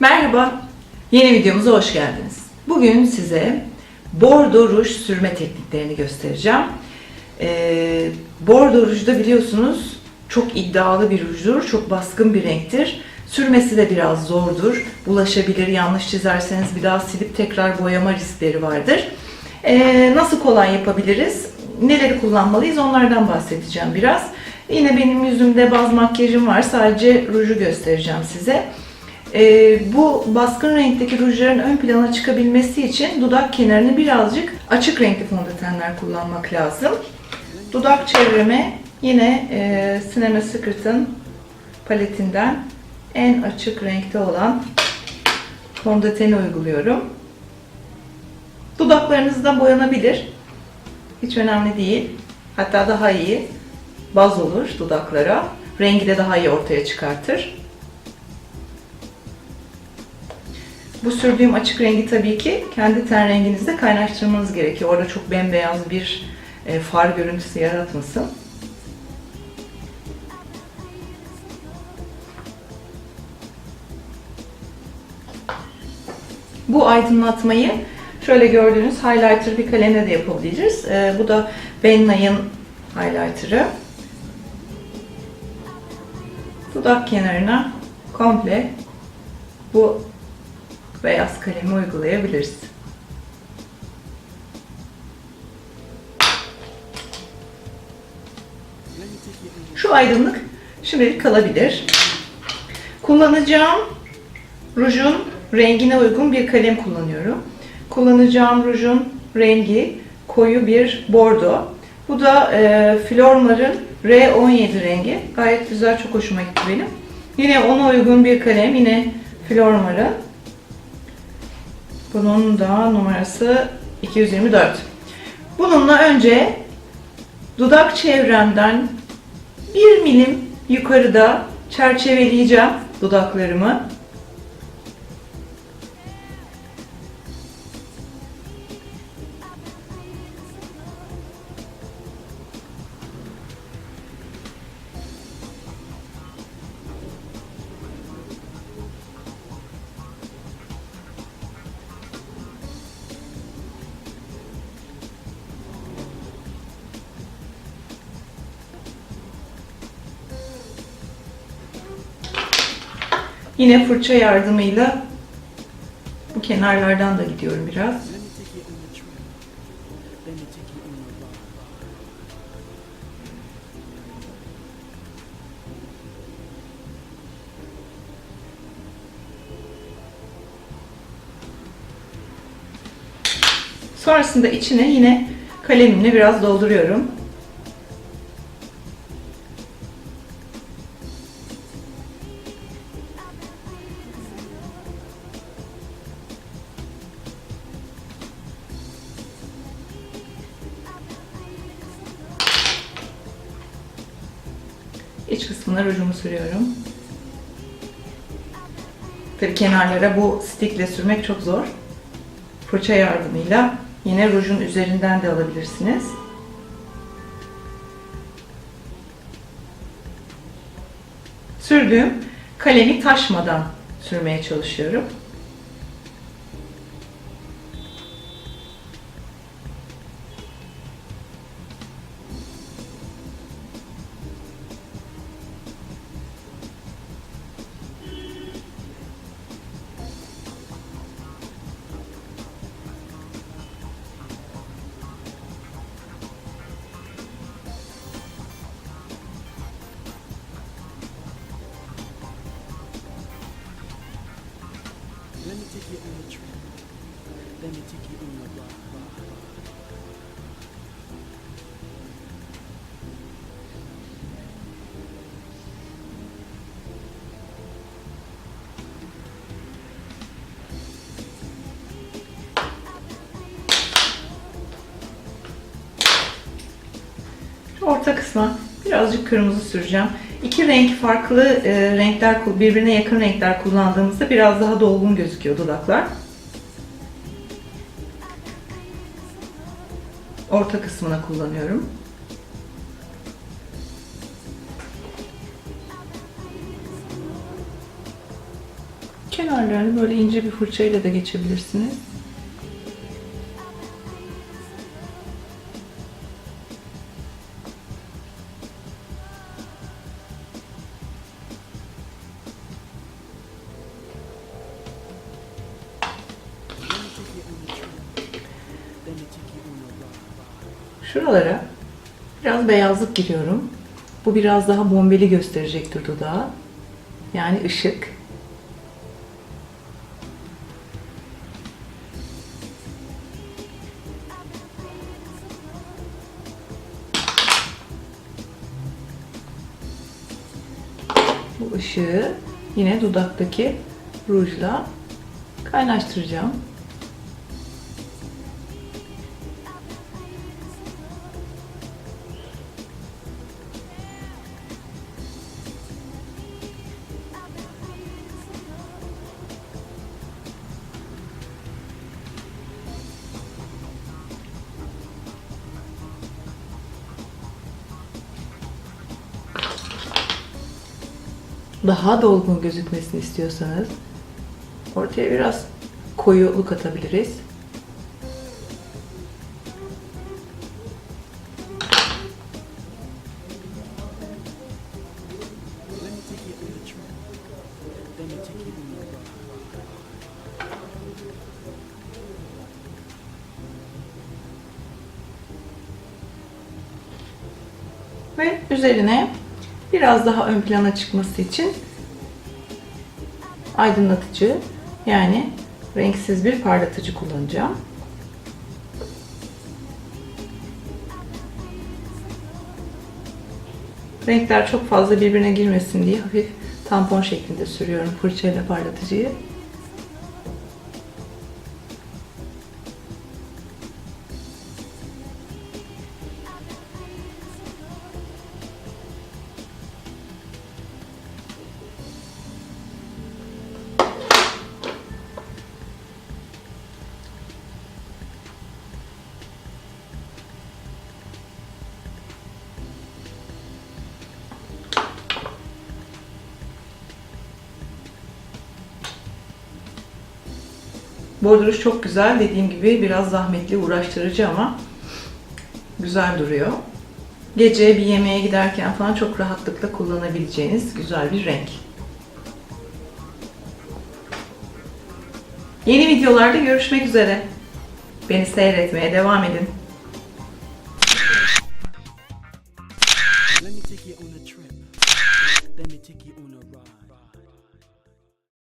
Merhaba, yeni videomuza hoş geldiniz. Bugün size bordo ruj sürme tekniklerini göstereceğim. Ee, bordo ruj da biliyorsunuz çok iddialı bir rujdur, çok baskın bir renktir. Sürmesi de biraz zordur, bulaşabilir, yanlış çizerseniz bir daha silip tekrar boyama riskleri vardır. Ee, nasıl kolay yapabiliriz? Neleri kullanmalıyız onlardan bahsedeceğim biraz. Yine benim yüzümde baz makyajım var, sadece ruju göstereceğim size. Ee, bu baskın renkteki rujların ön plana çıkabilmesi için dudak kenarını birazcık açık renkli fondötenler kullanmak lazım. Dudak çevreme yine e, Cinema Secret'ın paletinden en açık renkte olan fondöteni uyguluyorum. Dudaklarınız da boyanabilir. Hiç önemli değil. Hatta daha iyi baz olur dudaklara. Rengi de daha iyi ortaya çıkartır. Bu sürdüğüm açık rengi tabii ki kendi ten renginizde kaynaştırmanız gerekiyor. Orada çok bembeyaz bir e, far görüntüsü yaratmasın. Bu aydınlatmayı şöyle gördüğünüz highlighter bir kalemle de yapabiliriz. E, bu da Ben Nye'ın highlighter'ı. Dudak kenarına komple bu beyaz kalemi uygulayabiliriz. Şu aydınlık şimdilik kalabilir. Kullanacağım rujun rengine uygun bir kalem kullanıyorum. Kullanacağım rujun rengi koyu bir bordo. Bu da e, Flormar'ın R17 rengi. Gayet güzel, çok hoşuma gitti benim. Yine ona uygun bir kalem. Yine Flormar'ın. Bunun da numarası 224. Bununla önce dudak çevremden bir milim yukarıda çerçeveleyeceğim dudaklarımı. Yine fırça yardımıyla bu kenarlardan da gidiyorum biraz. Sonrasında içine yine kalemimle biraz dolduruyorum. İç kısmına rujumu sürüyorum. Tabii kenarlara bu stickle sürmek çok zor. Fırça yardımıyla yine rujun üzerinden de alabilirsiniz. Sürdüğüm kalemi taşmadan sürmeye çalışıyorum. Take you on a trip. Let me take you on a. Şu orta kısma birazcık kırmızı süreceğim. İki renk farklı e, renkler, birbirine yakın renkler kullandığımızda biraz daha dolgun gözüküyor dudaklar. Orta kısmına kullanıyorum. Kenarlarını böyle ince bir fırçayla da geçebilirsiniz. Şuralara biraz beyazlık giriyorum. Bu biraz daha bombeli gösterecektir dudağı. Yani ışık. Bu ışığı yine dudaktaki rujla kaynaştıracağım. Daha dolgun gözükmesini istiyorsanız ortaya biraz koyuluk atabiliriz. Ve üzerine biraz daha ön plana çıkması için aydınlatıcı yani renksiz bir parlatıcı kullanacağım. Renkler çok fazla birbirine girmesin diye hafif tampon şeklinde sürüyorum fırçayla parlatıcıyı. Borduruş çok güzel. Dediğim gibi biraz zahmetli, uğraştırıcı ama güzel duruyor. Gece bir yemeğe giderken falan çok rahatlıkla kullanabileceğiniz güzel bir renk. Yeni videolarda görüşmek üzere. Beni seyretmeye devam edin.